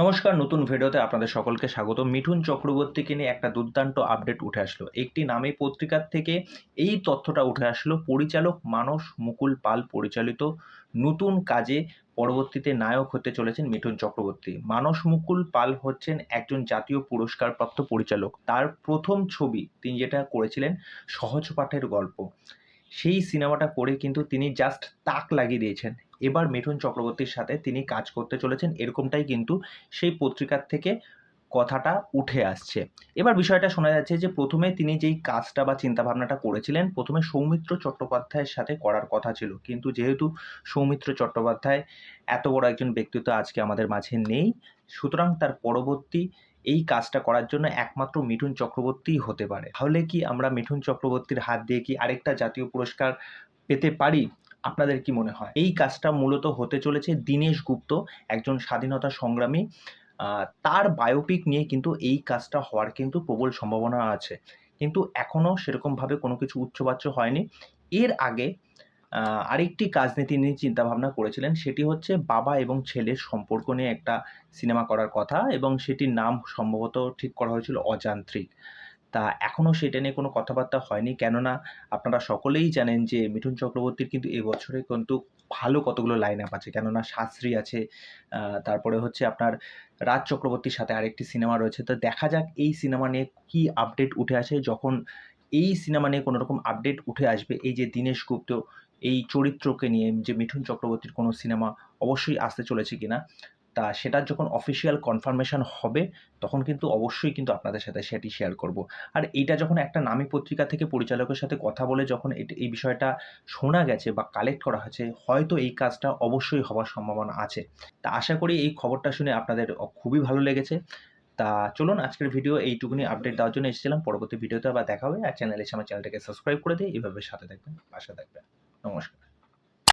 নমস্কার, নতুন ভিডিওতে আপনাদের সকলকে স্বাগত। মিঠুন চক্রবর্তীকে নিয়ে একটা দুর্দান্ত আপডেট উঠে আসলো। একটি নামে পত্রিকার থেকে এই তথ্যটা উঠে আসলো। পরিচালক মানস মুকুল পাল পরিচালিত নতুন কাজে পরবর্তীতে নায়ক হতে চলেছেন মিঠুন চক্রবর্তী। মানস মুকুল পাল হচ্ছেন একজন জাতীয় পুরস্কারপ্রাপ্ত পরিচালক। তার প্রথম ছবি তিনি যেটা করেছিলেন, সহজ পাঠের গল্প। সেই সিনেমাটা করে কিন্তু তিনি জাস্ট তাক লাগিয়ে দিয়েছেন। এবার মিঠুন চক্রবর্তীর সাথে তিনি কাজ করতে চলেছেন, এরকমটাই কিন্তু সেই পত্রিকার থেকে কথাটা উঠে আসছে। এবার বিষয়টা শোনা যাচ্ছে যে, প্রথমে তিনি যেই কাজটা বা চিন্তাভাবনাটা করেছিলেন, প্রথমে সৌমিত্র চট্টোপাধ্যায়ের সাথে করার কথা ছিল। কিন্তু যেহেতু সৌমিত্র চট্টোপাধ্যায় এত বড় একজন ব্যক্তিত্ব আজকে আমাদের মাঝে নেই, সুতরাং তার পরবর্তী এই কাজটা করার জন্য একমাত্র মিঠুন চক্রবর্তীই হতে পারে। তাহলে কি আমরা মিঠুন চক্রবর্তীর হাত দিয়ে কি আরেকটা জাতীয় পুরস্কার পেতে পারি? আপনাদের কি মনে হয়? এই কাজটা মূলত হতে চলেছে দীনেশ গুপ্ত, একজন স্বাধীনতা সংগ্রামী। তার বায়োপিক নিয়ে কিন্তু এই কাজটা হওয়ার কিন্তু প্রবল সম্ভাবনা আছে। কিন্তু এখনও সেরকমভাবে কোনো কিছু উচ্চবাচ্য হয়নি। এর আগে আরেকটি কাজ নিয়ে তিনি চিন্তাভাবনা করেছিলেন, সেটি হচ্ছে বাবা এবং ছেলের সম্পর্ক নিয়ে একটা সিনেমা করার কথা এবং সেটির নাম সম্ভবত ঠিক করা হয়েছিল অযান্ত্রিক। তা এখনও সেটা নিয়ে কোনো কথাবার্তা হয়নি। কেননা আপনারা সকলেই জানেন যে মিঠুন চক্রবর্তীর কিন্তু এবছরে কিন্তু ভালো কতগুলো লাইন আপ আছে। কেননা শাস্ত্রী আছে তারপরে হচ্ছে আপনার রাজ চক্রবর্তীর সাথে আরেকটি সিনেমা রয়েছে। তো দেখা যাক এই সিনেমা নিয়ে কী আপডেট উঠে আসে। যখন এই সিনেমা নিয়ে কোনো রকম আপডেট উঠে আসবে, এই যে দীনেশ গুপ্ত, এই চরিত্রকে নিয়ে যে মিঠুন চক্রবর্তীর কোনো সিনেমা অবশ্যই আসতে চলেছে কিনা তা সেটার যখন অফিসিয়াল কনফার্মেশন হবে, তখন কিন্তু অবশ্যই কিন্তু আপনাদের সাথে সেটি শেয়ার করব। আর এইটা যখন একটা নামী পত্রিকা থেকে পরিচালকের সাথে কথা বলে যখন এই বিষয়টা শোনা গেছে বা কালেক্ট করা হয়েছে, হয়তো এই কাজটা অবশ্যই হওয়ার সম্ভাবনা আছে। তা আশা করি এই খবরটা শুনে আপনাদের খুবই ভালো লেগেছে। তা চলুন আজকের ভিডিও এইটুকুনি আপডেট দেওয়ার জন্য এসেছিলাম। পরবর্তী ভিডিওতে আবার দেখা হবে। আর চ্যানেলে আমার চ্যানেলটাকে সাবস্ক্রাইব করে দিয়ে এইভাবে সাথে থাকবেন, পাশে থাকবেন। নমস্কার।